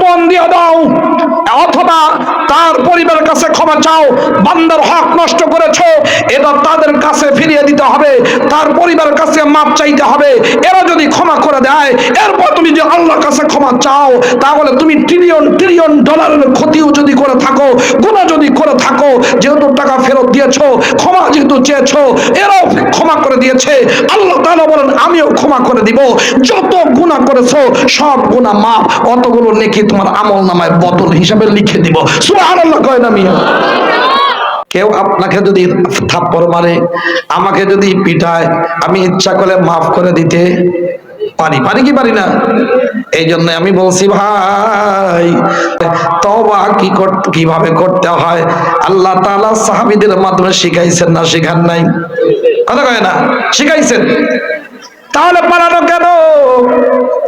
পণ দিয়ে দাও। অথবা তার পরিবারের কাছে ক্ষমা চাও, বান্দার হক নষ্ট করেছ এটা তাদের কাছে ফিরিয়ে দিতে হবে, তার পরিবারের কাছে মাপ চাইতে হবে, এরা যদি ক্ষমা করে দেয়, এরপর তুমি যে আল্লাহর কাছে ক্ষমা চাও, তাহলে তুমি ট্রিলিয়ন ট্রিলিয়ন ডলারের ক্ষতিও যদি করে থাকো গুণা যদি করে থাকো, যেহেতু টাকা ফেরত দিয়েছ, ক্ষমা যেহেতু চেয়েছো, এরাও ক্ষমা করে দিয়েছে, আল্লাহ তাআলা বলেন, আমিও ক্ষমা করে দিব, যত গুণা করেছ, সব গুণা মাপ অতগুলো নেকি তোমার আমল নামায় বদল হিসাবে লিখে দিব। সুবহানাল্লাহ কয় না মিয়া? কেউ আপনাকে যদি থাপ্পড় মারে, আমাকে যদি পিটায়, আমি ইচ্ছা করে মাফ করে দিতে পারি। পারি কি পারি না? এই জন্য আমি বলছি, ভাই তবা কি কীভাবে করতে হয়? আল্লাহ তাআলা সাহাবীদের মাধ্যমে শিখাইছেন না শিখান নাই? কথা কয় না? শিখাইছেন। তাহলে পালানো কেন?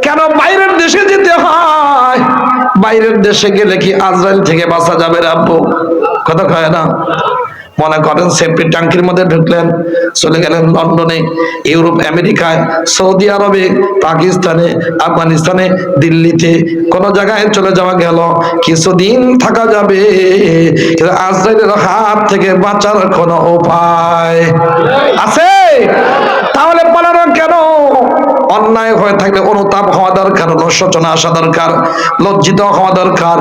কেন বাইরের দেশে যেতে হয়? বাইরের দেশে গেলে কি আজরাইল থেকে বাঁচা যাবে রে আব্বু। কথা কয় না? মনে করেন সেফটি ট্যাঙ্কির মধ্যে ঢুকলেন, চলে গেলেন লন্ডনে, ইউরোপ, আমেরিকায়, সৌদি আরবে, পাকিস্তানে, আফগানিস্তানে, দিল্লিতে। কোন জায়গায় চলে যাওয়া গেল। কিছুদিন থাকা যাবে আজরাইলের হাত থেকে বাঁচার কোনো উপায় আছে? তাহলে পালানো কেন? অন্যায় হয়ে থাকলে অনুতাপ হওয়া দরকার, অনুশোচনা আসা দরকার, লজ্জিত হওয়া দরকার।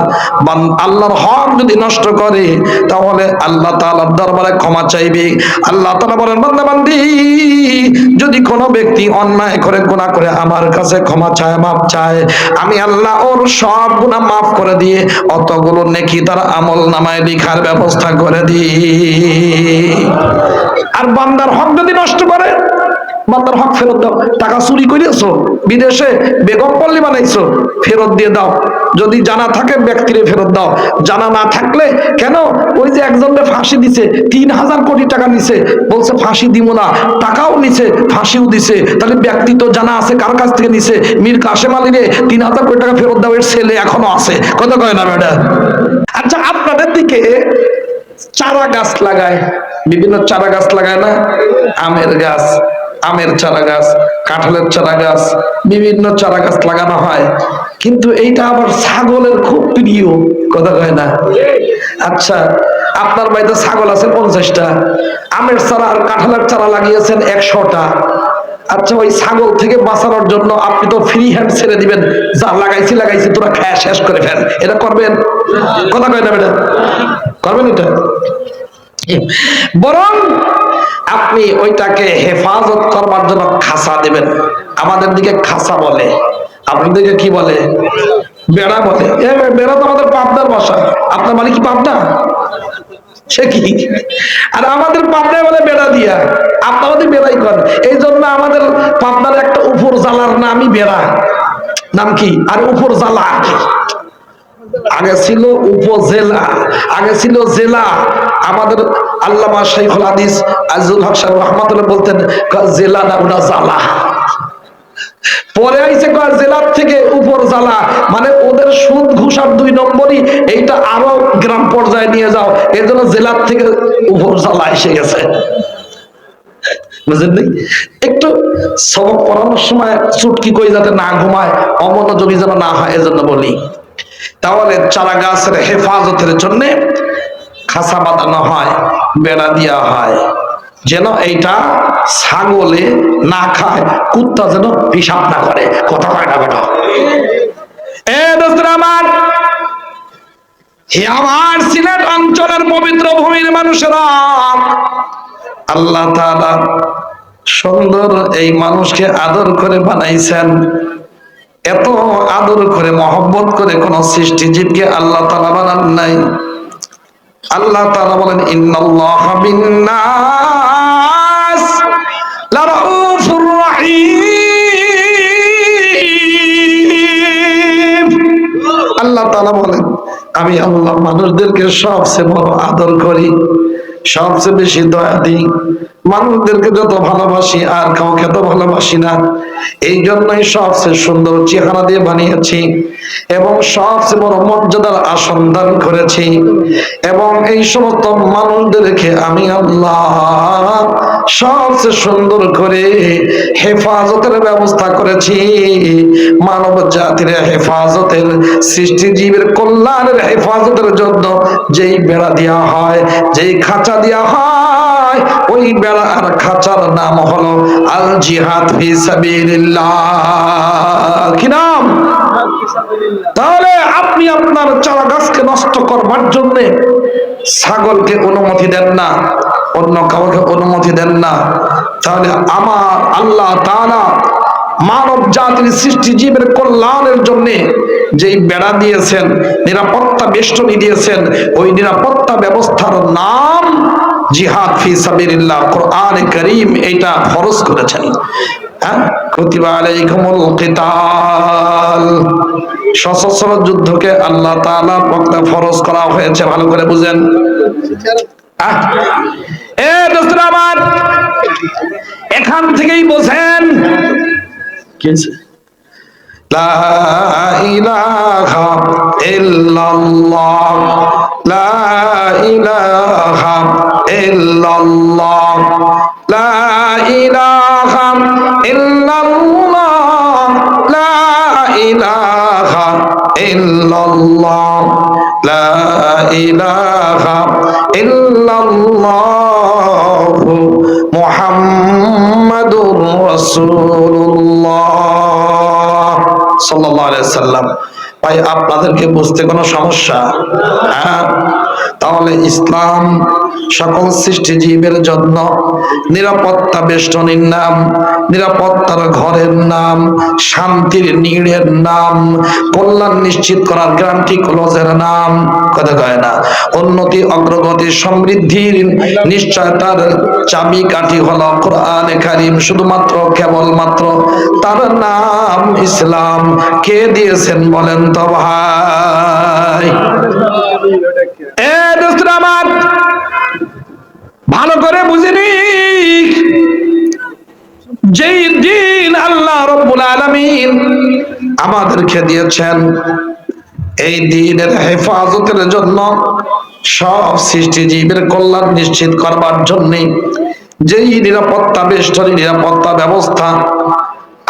আল্লাহর হক যদি নষ্ট করে, তাহলে আল্লাহ তাআলার দরবারে ক্ষমা চাইবে। আল্লাহ তাআলা বলেন, বান্দা, বান্দি, যদি কোনো ব্যক্তি অন্যায় করে, গুনাহ করে, আমার কাছে ক্ষমা চায় মাপ চায়, আমি আল্লাহ ওর সব গুনাহ মাফ করে দিয়ে অতগুলো নেকি তার আমল নামায় লিখার ব্যবস্থা করে দিই। আর বান্দার হক যদি নষ্ট করে বান্দার হক ফেরত দাও। টাকা চুরি করিয়েছো, বিদেশে বেগম পল্লী বানাইছো, ফেরত দিয়ে দাও। যদি জানা থাকে ব্যক্তিরে ফেরত দাও। জানা না থাকলে কেন? ওই যে একজনকে ফাঁসি দিছে, তিন হাজার কোটি টাকা নিছে। বলছে, ফাঁসি দিব না। টাকাও নিছে, ফাঁসিও দিছে। তাহলে ব্যক্তি তো জানা আছে কার কাছ থেকে নিছে? মীর কাশেম আলী রে তিন হাজার কোটি টাকা ফেরত দাও, এর ছেলে এখনও আছে। কত কয় না, ম্যাডাম? আচ্ছা আপনাদের দিকে চারা গাছ লাগায়। বিভিন্ন চারা গাছ লাগায় না? আমের গাছ। আমের চারা গাছ কাঁঠালের চারা গাছ বিভিন্ন চারা গাছ লাগানো হয়। কিন্তু এইটা আবার ছাগলের খুব প্রিয়, কথা কয় না? আচ্ছা আপনার বাড়িতে ছাগল আছে পঞ্চাশটা, আমের চারা আর কাঁঠালের চারা লাগিয়েছেন একশোটা। আচ্ছা ওই ছাগল থেকে বাঁচানোর জন্য আপনি তো ফ্রি হ্যান্ড ছেড়ে দিবেন। যা লাগাইছি লাগাইছি, তোরা খায়া শেষ করে ফেল। এটা করবেন? কথা কয় না ম্যাডাম করবেন এটা? বরং আপনি ওইটাকে হেফাজত করবার জন্য খাসা দেবেন। আমাদের দিকে খাসা বলে। আপনাদের দিকে কি বলে? বেড়া বলে। বেড়া তো আমাদের পাবনার বাসা আপনার মানে কি পাবনা? সে কি? আর আমাদের পাবনায় বলে বেড়া দিয়া। আপনাদের বেড়াই করেন। এই জন্য আমাদের পাবনার একটা উপর জ্বালার নামই বেড়া। নাম কি? আর উপর জ্বালা কি। আগে ছিল উপজেলা, আগে ছিল জেলা। আমাদের আল্লামা শাইখুল হাদিস আজিজুল হক সাহেব রহমাতুল্লাহ বলতেন জেলা না জ্বালা পরে জেলার থেকে উপর জ্বালা মানে ওদের সুদ ঘুষার দুই নম্বরই এইটা আরও গ্রাম পর্যায়ে নিয়ে যাও এই জন্য জেলার থেকে উপর জ্বালা এসে গেছে। একটু সবক পড়ানোর সময় চুটকি কই যাতে না ঘুমায়, অমনোযোগী যেন না হয়, এজন্য বলি। তাহলে চারা গাছের হেফাজতের জন্য খাসা বাঁধানো হয়, বেড়া দেওয়া হয়। যেন এইটা ছাগলে না খায়, কুত্তা যেন হিসাব না করে। কথা হয় না বেটা। এ আমার আমার সিলেট অঞ্চলের পবিত্র ভূমির মানুষেরা, আল্লাহ সুন্দর এই মানুষকে আদর করে বানাইছেন। এত আদর করে, মহব্বত করে কোন সৃষ্টিজীবকে আল্লাহ তালা বানান নাই। আল্লাহ তালা বলেন, ইন্নাল্লাহ আল্লাহ তালা বলেন, আমি আল্লাহ মানুষদেরকে সবচেয়ে বড় আদর করি। সবচেয়ে বেশি দয়া দিই। মানুষদেরকে যত ভালোবাসি, আর কাউকে তো ভালোবাসি না। এই জন্যই সবচেয়ে সুন্দর চেহারা দিয়ে বানিয়েছি এবং সবচেয়ে বড় মর্যাদার আসন দান করেছি এবং এই সমস্ত মানুষদেরকে আমি আল্লাহ সবচেয়ে সুন্দর করে হেফাজতের ব্যবস্থা করেছি। মানব জাতির হেফাজতের সৃষ্টিজীবের কল্যাণের হেফাজতের জন্য যেই বেড়া দেওয়া হয়, যেই খাঁচা দেওয়া হয়, ওই বেড়া আর খাঁচার নাম হলো আল জিহাদ কি নাম? তাহলে আপনি আপনার চারা গাছকে নষ্ট করবার জন্য ছাগলকে অনুমতি দেন না, অন্য কাউকে অনুমতি দেন না। তাহলে আমার আল্লাহ তাআলা মানব জাতির সৃষ্টি জীবের কল্যাণের জন্য যেই বেড়া দিয়েছেন নিরাপত্তা বেষ্টনী দিয়েছেন ওই নিরাপত্তা ব্যবস্থার নাম জিহাদ ফি সাবিলিল্লাহ কোরআনে করিম এটা ফরজ করেছেন। হ্যাঁ? সশস্ত্র যুদ্ধকে আল্লাহ তাআলা পক্ষে ফরজ করা হয়েছে ভালো করে বুঝেন। আহ, এ দোস্তরা আমার এখান থেকেই বোঝেন কি হয়েছে? লা ইলাহা ইল্লাল্লাহ। লা ইলাহা ইল্লাল্লাহ। লা ইলাহা ইল্লাল্লাহ। লা ইলাহা সাল্লাম ভাই আপনাদেরকে বুঝতে কোনো সমস্যা? হ্যাঁ? তাহলে ইসলাম সকল সৃষ্টি জীবের জন্য নিরাপত্তা বেষ্টনীর নাম, নিরাপত্তার ঘরের নাম, শান্তির নীড়ের নাম, কল্যাণ নিশ্চিত করার গ্রান্টি ক্লোজের নাম। কথা কয় না? উন্নতি, অগ্রগতি, সমৃদ্ধির নিশ্চয়তার চাবি কাঠি হলো কোরআনে কারিম, শুধুমাত্র কেবলমাত্র তার নাম ইসলাম। কে দিয়েছেন বলেন তো? দোস্তরা আমার, ভালো করে বুঝিনি যেই দিন আল্লাহ রব্বুল আলামিন আমাদেরকে দিয়েছেন, এই দিনের হেফাজতের জন্য সব সৃষ্টিজীবের কল্যাণ নিশ্চিত করবার জন্য যেই নিরাপত্তা, বেষ্টনী নিরাপত্তা ব্যবস্থা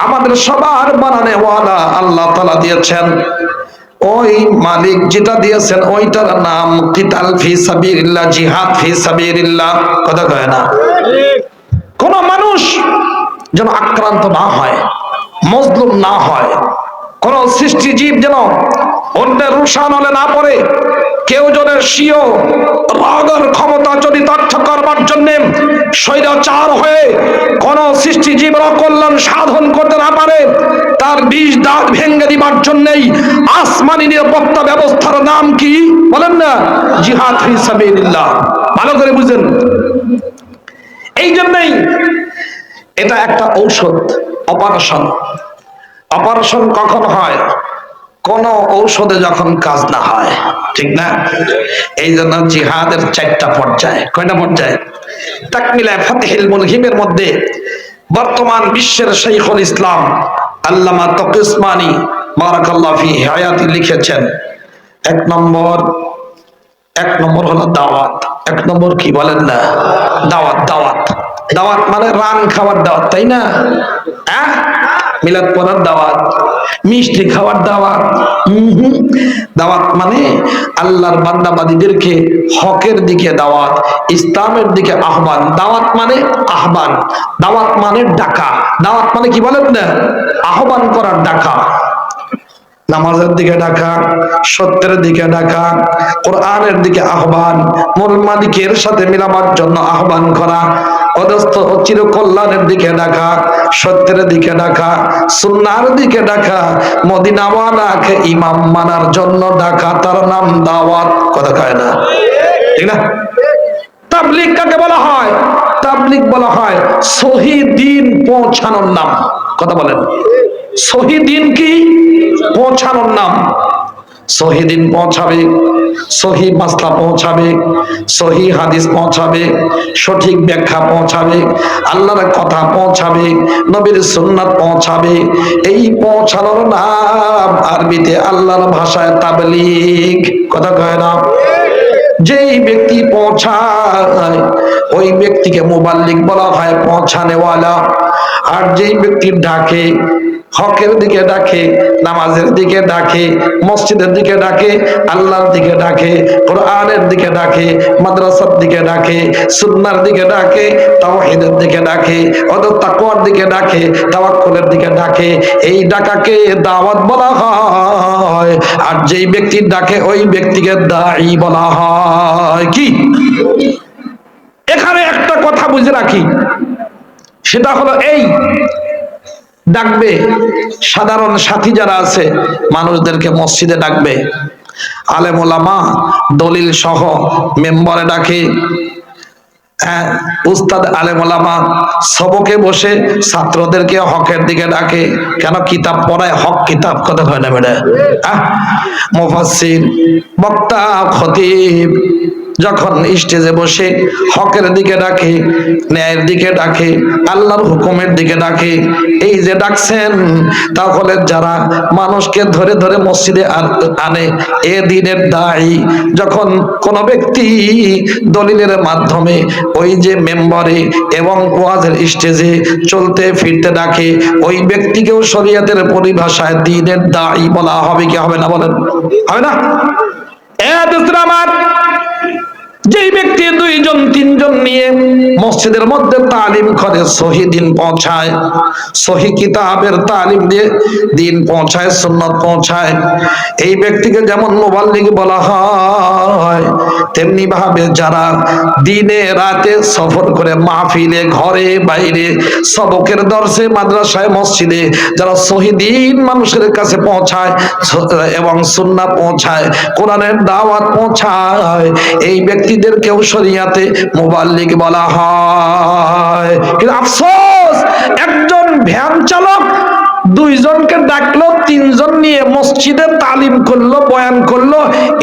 আমাদের সবার বানানে ওয়ালা আল্লাহ তালা দিয়েছেন ওই মালিক যেটা দিয়েছেন, ওইটার নাম কিতাল ফি সাবিরিল্লাহ জিহাদ ফি সাবিরিল্লাহ কথা কয় না? কোন মানুষ যেন আক্রান্ত না হয়, মজলুম না হয়, কোন সৃষ্টিজীব যেন অন্যের রুশান হলে না পড়ে, কেউ জনের স্বীয় রাগের ক্ষমতা চরিতার্থ করবার জন্য স্বৈরাচার হয়ে কোন সৃষ্টিজীবের অকল্যাণ সাধন করতে তার বিষ দাঁত ভেঙে দিবার জন্যই আসমানি নিরাপত্তা ব্যবস্থার নাম কি? বলেন না, জিহাদ সাবিলিল্লাহ। ভালো করে বুঝেন। এই জন্যই এটা একটা ঔষধ, অপারেশন। অপারেশন কখন হয়? কোন ঔষধে যখন কাজ না হয়, ঠিক না? এই জন্য জিহাদের চারটা পর্যায়। কয়টা পর্যায়? তাকমিলায় ফাতিহিল মুলহিমের মধ্যে বর্তমান বিশ্বের শাইখুল ইসলাম আল্লামা তকিসমানি বারাকাল্লাহ ফি হায়াতি লিখেছেন, এক নম্বর এক নম্বর হলো দাওয়াত। এক নম্বর কি বলেন না? দাওয়াত দাওয়াত। দাওয়াত মানে রান খাবার দাওয়াত, তাই না? হ্যাঁ? মিলাদ পড়ার দাওয়াত, মিষ্টি খাওয়ার দাওয়াত দাওয়াত মানে আল্লাহর বান্দাবাদীদেরকে হকের দিকে দাওয়াত, ইসলামের দিকে আহ্বান। দাওয়াত মানে আহ্বান, দাওয়াত মানে ডাকা। দাওয়াত মানে কি বলেন না? আহ্বান করার ডাকা। নামাজের দিকে ডাকা, সত্যের দিকে ডাকা, কোরআনের দিকে আহ্বান মূল মালিকের সাথে মিলাবার জন্য আহ্বান করা অদস্ত চির কল্যাণের দিকে ডাকা, সত্যের দিকে ডাকা, সুন্নার দিকে ডাকা, মদিনাওয়ালাকে ইমাম মানার জন্য ডাকা, তার নাম দাওয়াত, কথা কয় না? ঠিক না? তাবলিগ কাকে বলা হয়? তাবলিগ বলা হয় সহি দিন পৌঁছানোর নাম, কথা বলেন। সহি দিন কি? পৌঁছানোর নাম। সহি দিন পৌঁছাবে, সহি মাসলা পৌঁছাবে, সহি হাদিস পৌঁছাবে, সঠিক ব্যাখ্যা পৌঁছাবে, আল্লাহর কথা পৌঁছাবে, নবীর সুন্নাত পৌঁছাবে। এই পৌঁছানোর নাম আরবিতে আল্লাহর ভাষায় তাবলীগ। কথা কয় না? যেই ব্যক্তি পৌঁছায়, ওই ব্যক্তিকে মোবাল্লিক বলা হয় পৌঁছানেওয়ালা। আর যেই ব্যক্তি ডাকে হকের দিকে ডাকে, নামাজের দিকে ডাকে, মসজিদের দিকে ডাকে, আল্লাহর দিকে ডাকে, কোরআনের দিকে ডাকে, মাদ্রাসার দিকে ডাকে, সুন্নার দিকে ডাকে, তাওহীদের দিকে ডাকে অত তাকওয়ার দিকে ডাকে, তাওয়াক্কুলের দিকে ডাকে। এই ডাকাকে দাওয়াত বলা হয়। আর যেই ব্যক্তি ডাকে, ওই ব্যক্তিকে দাঈ বলা হয়। কি? এখানে একটা কথা বুঝে রাখি। সেটা হলো এই ডাকবে। সাধারণ সাথী যারা আছে, মানুষদেরকে মসজিদে ডাকবে। আলেম ওলামা, দলিল সহ মেম্বারে ডাকে। হ্যাঁ উস্তাদ আলেম সবকে বসে ছাত্রদেরকে হকের দিকে ডাকে। কেন কিতাব পড়ায় হক কিতাব কথা হয় না বেড়ে মুফাসসির, বক্তা, খতিব। যখন স্টেজে বসে হকের দিকে ডাকে, ন্যায়ের দিকে ডাকে, আল্লাহর হুকুমের দিকে ডাকে, এই যে ডাকছেন, তাহলে যারা মানুষকে ধরে ধরে মসজিদে আন- এ দিনের দায়ী। যখন কোন ব্যক্তি দলিলের মাধ্যমে ওই যে মেম্বারে এবং ওয়াজের স্টেজে চলতে ফিরতে ডাকে, ওই ব্যক্তিকেও শরীয়তের পরিভাষায় দিনের দায়ী বলা হবে কি হবে না বলেন? হবে না? এ আমার! যেই ব্যক্তি দুইজন, তিনজন নিয়ে মসজিদের মধ্যে তালিম করে, সহি দিন পৌঁছায়, সহি কিতাবের তালিম দিয়ে দিন পৌঁছায়, সুন্নত পৌঁছায়। এই ব্যক্তিকে যেমন মোবাল্লিগ বলা হয়, তেমনি ভাবে যারা দিনে রাতে সফর করে মাহফিলে, ঘরে, বাইরে, সবকের দর্শে মাদ্রাসায়, মসজিদে যারা শহীদিন মানুষের কাছে পৌঁছায় এবং সুন্না পৌঁছায়, কোরআনের দাওয়াত পৌঁছায়, এই ব্যক্তিদেরকেও শরিয়াতে মোবাল্লিক বলা হয়। কিন্তু আফসোস একজন ভ্যান চালক দুইজনকে ডাকলো, তিনজন নিয়ে মসজিদে তালিম করল, বয়ান করল।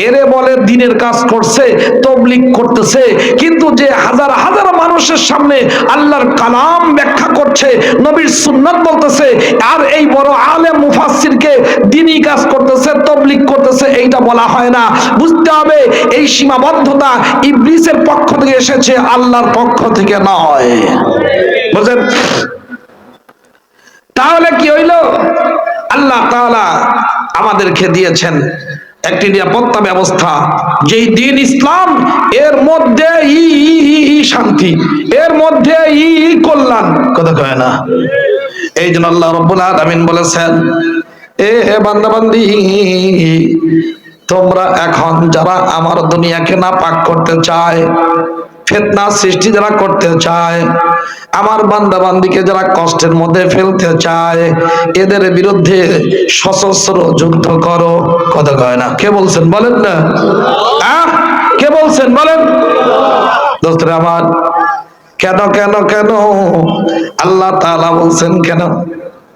এরে বলে, দিনের কাজ করছে তবলিক করতেছে। কিন্তু যে হাজার হাজার মানুষের সামনে আল্লাহর কালাম ব্যাখ্যা করছে, নবীর সুন্নাত বলতেছে, আর এই বড় আলেম মুফাসসিরকে দিনই কাজ করতেছে তবলিক করতেছে, এইটা বলা হয় না। বুঝতে হবে, এই সীমাবদ্ধতা ইবলিসের পক্ষ থেকে এসেছে, আল্লাহর পক্ষ থেকে নয়। বুঝলেন? তাহলে কি হইল? আল্লাহ তাআলা আমাদেরকে দিয়েছেন একটি নিরাপত্তা ব্যবস্থা, যেই দিন ইসলাম, এর মধ্যে ই শান্তি, এর মধ্যে ই কল্যাণ। কথা কয় না? এই জন্য আল্লাহ রব্বুল আলামিন বলেছেন, এ হে বান্দাবান্দি, তোমরা এখন যারা আমার দুনিয়াকে না পাক করতে চায় ফেতনা সৃষ্টি যারা করতে চায়, আমার বান্দা বান্দিকে যারা কষ্টের মধ্যে ফেলতে চায়, এদের বিরুদ্ধে সশস্ত্র যুদ্ধ করো। কথা কয় না। কে বলছেন? বলেন না। কে বলছেন? বলেন। দোস্তরা আমার, কেন কেন কেন? আল্লাহ তাআলা বলছেন কেন?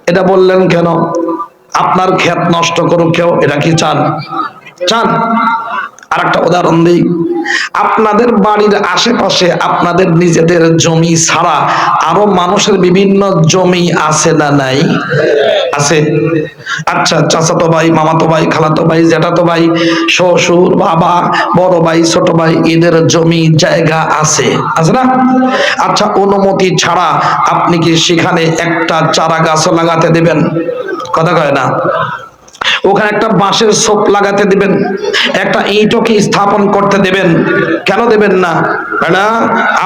এটা বললেন কেন? আপনার ক্ষেত নষ্ট করুক কেউ, এটা কি চান? চান? আর একটা উদাহরণ দিই। আপনাদের বাড়ির আশেপাশে আপনাদের নিজেদের জমি ছাড়া আরও মানুষের বিভিন্ন জমি আছে না নাই? আছে। আচ্ছা চাচাতো ভাই, মামাতো ভাই, খালাতো ভাই জ্যাঠাতো ভাই, শ্বশুর, বাবা, বড় ভাই, ছোট ভাই, এদের জমি জায়গা আছে? আছে না? আচ্ছা অনুমতি ছাড়া আপনি কি সেখানে একটা চারা গাছও লাগাতে দেবেন? কথা কয় না? ওখানে একটা বাঁশের সোপ লাগাতে দিবেন, একটা ইটও কি স্থাপন করতে দেবেন। কেন দেবেন না?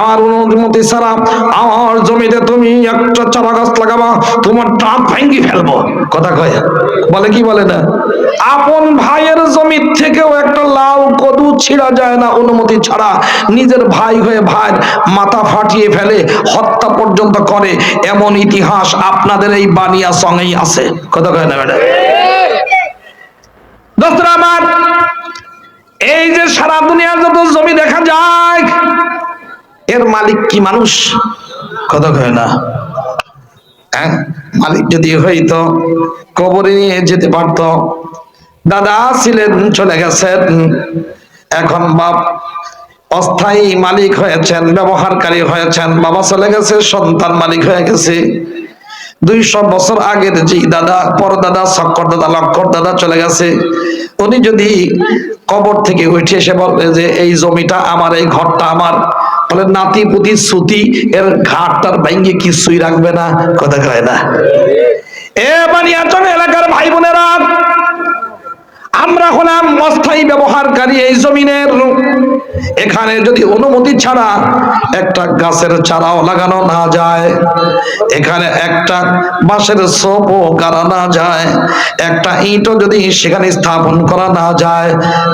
আমার অনুমতি ছাড়া আমার জমিতে তুমি একটা চারা গাছ লাগাবা, তোমার টাপ ভেঙ্গি ফেলব। কথা কয়? বলে কি বলে না? আপন ভাইয়ের জমি থেকেও একটা লাউ কদু ছিঁড়া যায় না অনুমতি ছাড়া। নিজের ভাই হয়ে ভাই মাথা ফাটিয়ে ফেলে, হত্যা পর্যন্ত করে। এমন ইতিহাস আপনাদের এই বানিয়া সঙ্গেই আছে। কথা কয় না বেটা দোস্তরা আমার, এই যে সারা দুনিয়ার যত জমি দেখা যায়, এর মালিক কি মানুষ? কথা কয় না। হ্যাঁ? মালিক যদি হইতো, কবরে নিয়ে যেতে পারতো। দাদা ছিলেন, চলে গেছেন। এখন বাপ অস্থায়ী মালিক হয়েছেন, ব্যবহারকারী হয়েছেন, বাবা চলে গেছে, সন্তান মালিক হয়ে গেছে। দুইশো বছর আগের যে দাদা পর দাদা শক্কর দাদা লক্কর দাদা চলে গেছে, উনি যদি কবর থেকে উঠে এসে বলে যে, এই জমিটা আমার, এই ঘরটা আমার, বলে, নাতি পুতি সুতি, এর ঘাটটার ভাঙ্গে কিছুই রাখবে না। কথা কয় না। এ বানিয়াচন এলাকার ভাই বোনেরা আমরা হলাম অস্থায়ী ব্যবহারকারী এই জমিনের। এখানে যদি অনুমতি ছাড়া একটা গাছের চারাও লাগানো না যায়, এখানে একটা বাঁশের সোপও গাড়া না যায়, একটা ইটও যদি সেখানে স্থাপন করা না যায়,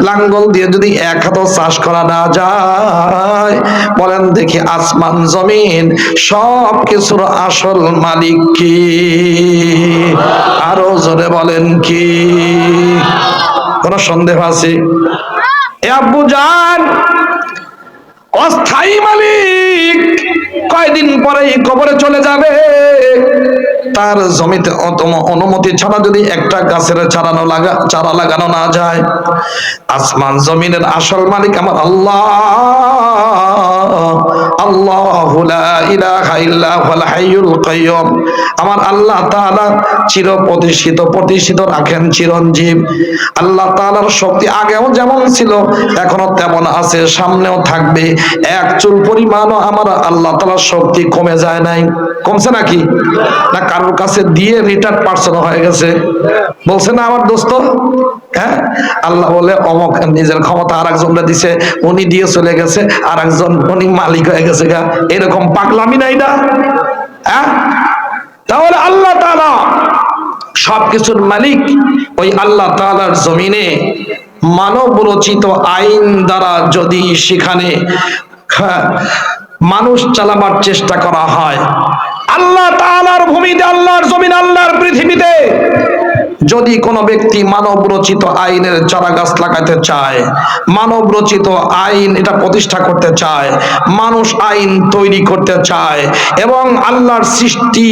লাঙ্গল দিয়ে যদি এক হাত চাষ করা না যায়, বলেন দেখি আসমান, জমিন সব কিছুর আসল মালিক কি? আরও জোরে বলেন কি? কোন সন্দেহ আছে? এ আব্বু জান অস্থায়ী মালিক। কয়দিন পরে কবরে চলে যাবে? তার জমিতে অনুমতি ছাড়া যদি একটা গাছের চারানো লাগা, চারা লাগানো না যায়, আসমান জমিনের আসল মালিক আমার আল্লাহ। আমার আল্লাহ চির প্রতিষ্ঠিত প্রতিষ্ঠিত রাখেন চিরঞ্জীব। আল্লাহ তাআলার শক্তি আগেও যেমন ছিল, এখনও তেমন আছে, সামনেও থাকবে। এক চুল পরিমাণও আমার আল্লাহ তাআলার শক্তি কমে যায় নাই। কমছে নাকি? না, কারোর কাছে দিয়ে রিটার্ন পার্সন হয়ে গেছে। বলছে, না আমার দোস্ত। হ্যাঁ? আল্লাহ বলে, অমক, নিজের ক্ষমতা আর একজনরা দিছে, উনি দিয়ে চলে গেছে আর একজন উনি মালিক হয়ে গেছে গা। এরকম পাগলামি নাই না? হ্যাঁ? তাহলে আল্লাহ তাআলা সবকিছুর মালিক ওই আল্লাহ তাআলার জমিনে মানব রচিত আইন দ্বারা যদি সেখানে মানুষ চালাবার চেষ্টা করা হয়। আল্লাহ তালার ভূমিতে আল্লাহর জমিন যদি কোনো ব্যক্তি মানব রচিত আইনের চারা গাছ লাগাতে চায় মানব রচিত আইন এটা প্রতিষ্ঠা করতে চায়, মানুষ আইন তৈরি করতে চায়, এবং আল্লাহর সৃষ্টি,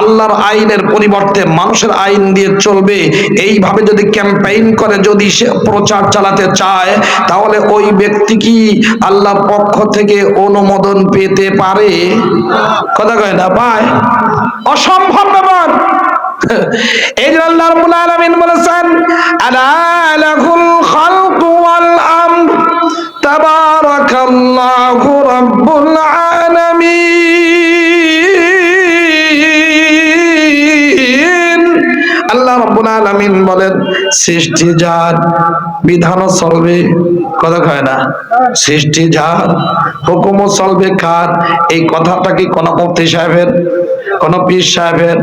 আল্লাহর আইনের পরিবর্তে মানুষের আইন দিয়ে চলবে, এইভাবে যদি ক্যাম্পেইন করে যদি সে প্রচার চালাতে চায়, তাহলে ওই ব্যক্তি কি আল্লাহর পক্ষ থেকে অনুমোদন পেতে পারে? কথা কয় না পায় অসম্ভব ব্যাপার। এই জন্য আল্লাহ রাব্বুল আলামিন বলেছেন আলা লাহুল খালকু ওয়াল আমর। তাবারাকাল্লাহু রাব্বুল আলামিন। রাব্বুল আলামিন বলেন, সৃষ্টি যার চলবে, কথা কয় না? সৃষ্টি যার হুকুমও চলবে কার? এই কথাটা কি মুফতি সাহেবের, কোন পীর সাহেবের,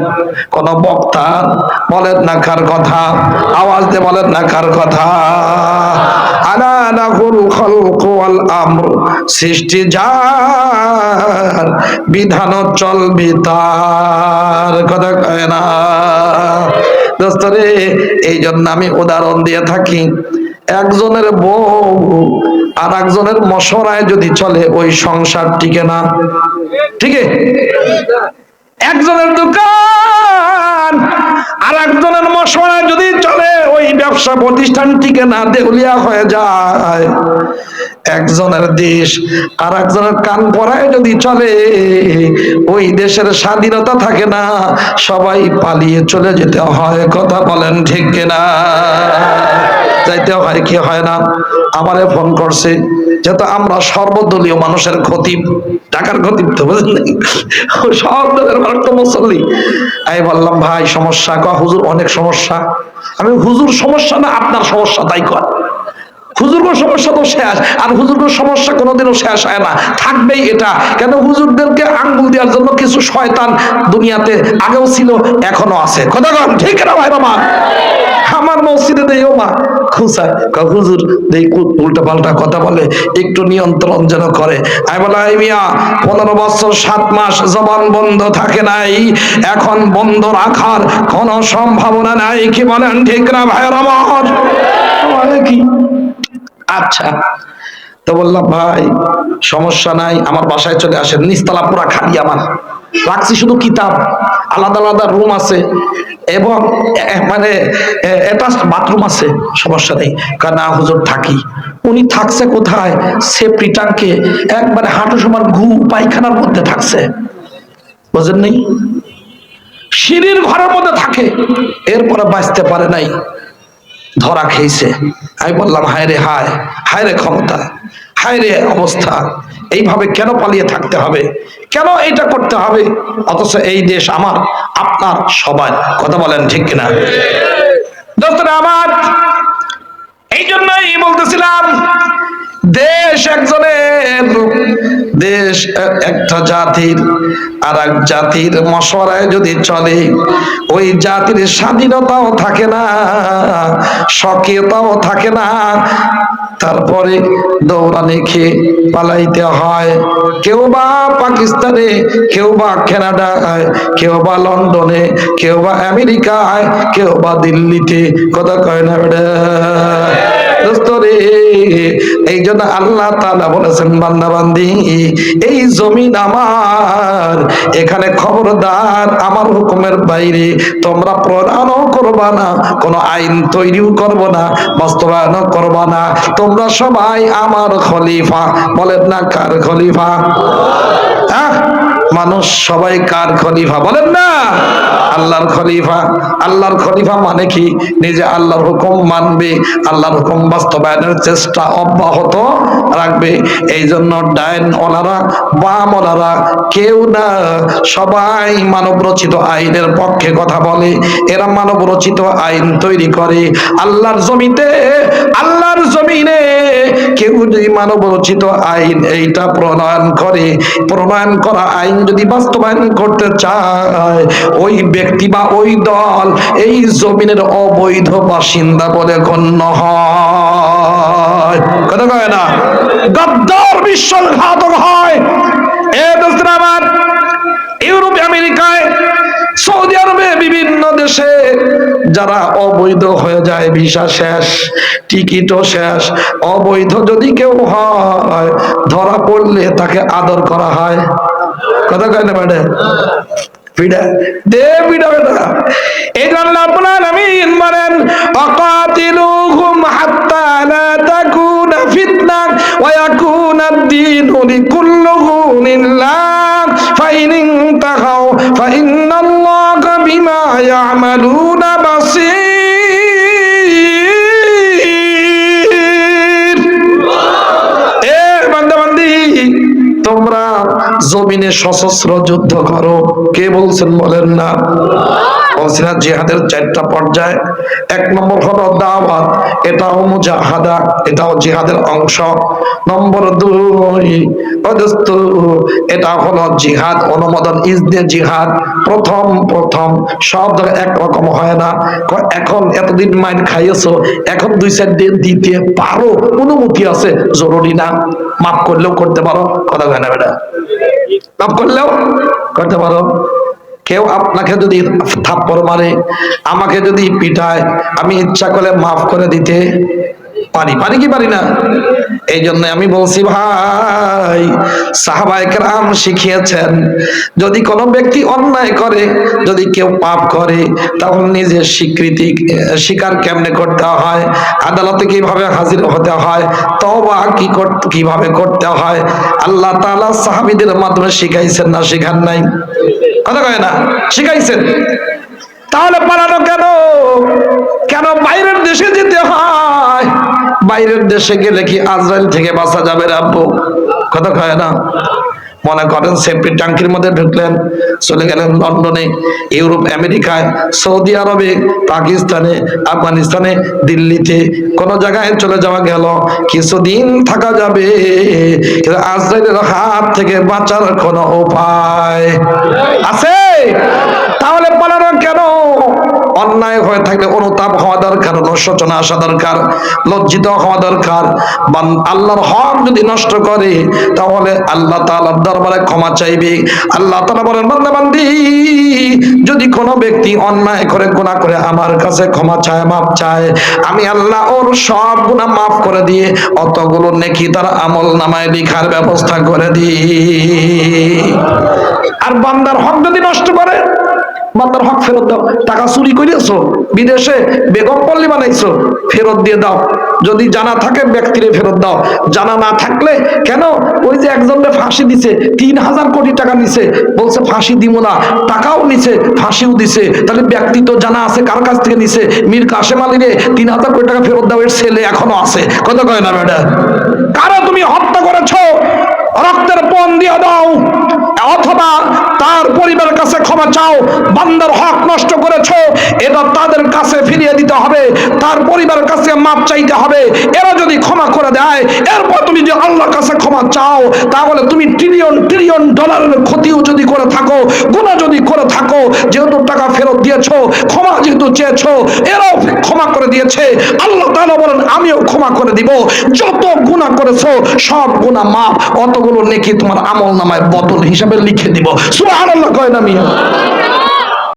কোন বক্তা বলেন না কার কথা? আওয়াজ দিয়ে বলেন না কার কথা? সৃষ্টি যার বিধান চলবে তার, কথা কয় না? দোস্তরে এই জন্য আমি উদাহরণ দিয়ে থাকি। একজনের বউ আর একজনের মশরায় যদি চলে, ওই সংসার টিকে না। ঠিক একজনের দোকান আর একজনের মশলায় যদি চলে, ওই ব্যবসা প্রতিষ্ঠান টিকে না দেউলিয়া হয়ে যায়। একজনের দেশ আর একজনের কান পড়ায় যদি চলে, ওই দেশের স্বাধীনতা থাকে না, সবাই পালিয়ে চলে যেতে হয়, কথা বলেন ঠিক কিনা? যাইতে হয় কি হয় না। আমারে ফোন করছে যেহেতু আমরা সর্বদলীয় মানুষের ক্ষতি টাকার ক্ষতি তো বুঝলেন সব দলের মানুষ মুসল্লি। আমি বললাম, ভাই, সমস্যা? ক হুজুর, অনেক সমস্যা। আমি, হুজুর, সমস্যা না, আপনার সমস্যা তাই কর। হুজুরগো সমস্যা তো শেষ, আর হুজুরগো সমস্যা কোনোদিনও শেষ হয় না। থাকবেই এটা। কেন হুজুরদেরকে আঙ্গুল দেওয়ার জন্য কিছু শয়তান দুনিয়াতে আগেও ছিল এখনও আছে। কথা কন, ঠিক না ভাই, বাবা? আমার মসজিদে দেই ও মা খুশায় কা হুজুর, দেই উল্টা পাল্টা কথা বলে, একটু নিয়ন্ত্রণ যেন করে। আমি বলে মিয়া, পনেরো বছর, সাত মাস জবান বন্ধ থাকে নাই। এখন বন্ধ রাখার কোনো সম্ভাবনা নাই। কি বলেন ঠিক না ভাইয়ের আমার কি আচ্ছা তো বললাম, ভাই, সমস্যা নাই, আমার বাসায় চলে আসেন। নিস্তালা পুরা খালি আমার। রাখছি শুধু কিতাব, আলাদা আলাদা রুম আছে এবং মানে অ্যাটাচ বাথরুম আছে, সমস্যা নেই। কারণ হুজুর, থাকি। উনি থাকছে কোথায়? সেফটি টাঙ্কে একবারে হাঁটু সমান ঘু, পায়খানার মধ্যে থাকছে। বুঝেন নেই? সিঁড়ির ঘরের মধ্যে থাকে। এরপরে বাঁচতে পারে নাই। ধরা খেয়েছে। আমি বললাম, হায় রে, হায় হায় রে ক্ষমতা, হায় রে অবস্থা, এইভাবে কেন পালিয়ে থাকতে হবে? কেন এটা করতে হবে? অথচ এই দেশ আমার, আপনার সবাই কথা বলেন ঠিক কিনা? আমার এই জন্যই বলতেছিলাম দেশ একজনের দেশ একটা জাতির আর এক জাতির মশওয়ারায় যদি চলে, ওই জাতির স্বাধীনতাও থাকে না, স্বকীয়তাও থাকে না। তারপরে দৌড়ানি খেয়ে পালাইতে হয়। কেউ বা পাকিস্তানে, কেউ বা কানাডায়, কেউ বা লন্ডনে, কেউ বা আমেরিকায়, কেউ বা দিল্লিতে। কথা কয় না বেটা? রে, এই জন্য আল্লাহ তাআলা বলেছেন এই জমিন আমার, এখানে খবরদার আমার হুকুমের বাইরে তোমরা প্রণয়নও করবা না, কোনো আইন তৈরিও করব না, বাস্তবায়নও করবা না। তোমরা সবাই আমার খলিফা, বলেন না কার খলিফা? হ্যাঁ মানুষ সবাই কার খলিফা, বলেন না? আল্লাহর খলিফা। আল্লাহর খলিফা মানে কি? নিজে আল্লাহর হুকুম মানবে, আল্লাহর হুকুম বাস্তবায়নের চেষ্টা অব্যাহত রাখবে। এই জন্য ডাইন ওলারা বাম ওলারা কেউ না, সবাই মানব রচিত আইনের পক্ষে কথা বলে। এরা মানব রচিত আইন তৈরি করে। আল্লাহর জমিতে, আল্লাহর জমিনে কেউ যদি মানব রচিত আইন এইটা প্রণয়ন করে, প্রণয়ন করা আইন যদি বাস্তবায়ন করতে চায়, ওই ব্যক্তি বা ওই দল এই জমিনের অবৈধ বাসিন্দা বলে গণ্য হয়। কথা কয় না? গদ্দার বিশ্বাসঘাতক হয়। এ ইউরোপ, আমেরিকায়, সৌদি আরবে, বিভিন্ন দেশে যারা অবৈধ হয়ে যায়, ভিসা শেষ, টিকিটও শেষ, অবৈধ যদি কেউ হয়, ধরা পড়লে তাকে আদর করা হয়। কথা কয় না, ম্যাডাম? পিডা দে পিডা বেটা এই জন্য আপনার আমি বলেন, অকাতিলুহুম হাত্তা লা তাকুনা ফিতনা ওয়া ইয়াকুনা আদ-দীনু লিকুল্লিহি লিল্লাহ। ফাইন ইনতাহাউ ফাইন্নাল্লাহা বিমা ইয়ামালুনা বাসীর। জমিনে সশস্ত্র যুদ্ধ করো। কে বলছেন বলেন না? বলছি না জিহাদের চারটা পর্যায়। এক নম্বর হলো দাওয়াত, এটাও মুজাহাদা, এটাও জিহাদের অংশ। নম্বর দুই এটা হলো জিহাদ, অনুমোদন জিহাদ, প্রথম প্রথম, সব একরকম হয় না। এখন এতদিন মাইন খাইয়েছো, এখন দুই চার দিন দিতে পারো, অনুমতি আছে, জরুরি না। মাফ করলেও করতে পারো, কথা হয় না বেটা? মাফ করলেও করতে পারো। কেউ আপনাকে যদি থাপ্পড় মারে, আমাকে যদি পিঠায় আমি ইচ্ছা করে মাফ করে দিতে পারি। পারি কি পারি না? এই জন্য আমি বলছি, ভাই সাহাবাইকরাম শিখিয়েছেন, যদি কোনো ব্যক্তি অন্যায় করে, যদি কেউ পাপ করে তখন নিজের স্বীকৃতি, স্বীকার কেমনে করতে হয়? আদালতে কীভাবে হাজির হতে হয়? তবা কি কীভাবে করতে হয়? আল্লাহ তাআলা সাহাবীদের মাধ্যমে শিখাইছেন না, শিখান নাই। কথা কয় না? শিখাইছেন। তাহলে পালানো কেন? কেন বাইরের দেশে যেতে হয়? বাইরের দেশে গেলে কি আজরাইল থেকে বাঁচা যাবে রে কথা কয় না? মনে করেন সেফটি ট্যাঙ্কির মধ্যে ঢুকলেন, চলে গেলেন লন্ডনে, ইউরোপ, আমেরিকায়, সৌদি আরবে, পাকিস্তানে, আফগানিস্তানে, দিল্লিতে। কোন জায়গায় চলে যাওয়া গেল, কিছুদিন থাকা যাবে আজরাইলের হাত থেকে বাঁচার কোনো উপায় আছে? অন্যায় হয়ে থাকলে অনুতাপ হওয়া দরকার, অনুশোচনা আসা দরকার, লজ্জিত হওয়া দরকার। আল্লাহর হক যদি নষ্ট করে, তাহলে আল্লাহ তাআলার দরবারে ক্ষমা চাইবে। আল্লাহ তাআলা বলেন বান্দা বান্দি যদি কোনো ব্যক্তি অন্যায় করে, গুনাহ করে, আমার কাছে ক্ষমা চায় মাপ চায়, আমি আল্লাহ ওর সব গুনাহ মাফ করে দিয়ে অতগুলো নেকি তার আমল নামায় লিখার ব্যবস্থা করে দিই। আর বান্দার হক যদি নষ্ট করে বান্দার হক ফেরত দাও। টাকা চুরি করিয়েছো, বিদেশে বেগম পল্লী বানাইছো, ফেরত দিয়ে দাও। যদি জানা থাকে ব্যক্তিরে ফেরত দাও। জানা না থাকলে কেন? ওই যে একজনকে ফাঁসি দিছে, তিন হাজার কোটি টাকা নিছে। বলছে, ফাঁসি দিব না। টাকাও নিছে, ফাঁসিও দিছে। তাহলে ব্যক্তি তো জানা আছে কার কাছ থেকে নিছে? মীর কাশেম আলীরে তিন হাজার কোটি টাকা ফেরত দাও এর ছেলে এখনও আছে। কথা কয় না, ম্যাডাম? কারও তুমি হত্যা করেছ? রক্তের পণ দিয়ে দাও। অথবা তার পরিবারের কাছে ক্ষমা চাও, বান্দার হক নষ্ট করেছ এটা তাদের কাছে ফিরিয়ে দিতে হবে, তার পরিবারের কাছে মাপ চাইতে হবে, এরা যদি ক্ষমা করে দেয়, এরপর তুমি যে আল্লাহর কাছে ক্ষমা চাও, তাহলে তুমি ট্রিলিয়ন ট্রিলিয়ন ডলারের ক্ষতিও যদি করে থাকো গুণা যদি করে থাকো, যেহেতু টাকা ফেরত দিয়েছ, ক্ষমা যেহেতু চেয়েছো, এরাও ক্ষমা করে দিয়েছে, আল্লাহ তাআলা বলেন, আমিও ক্ষমা করে দিব, যত গুনাহ করেছ, সব গুনাহ মাপ অতগুলো নেকি তোমার আমল নামায় বদল হিসাবে লিখে দিব। সুবহানাল্লাহ কয় না মিয়া?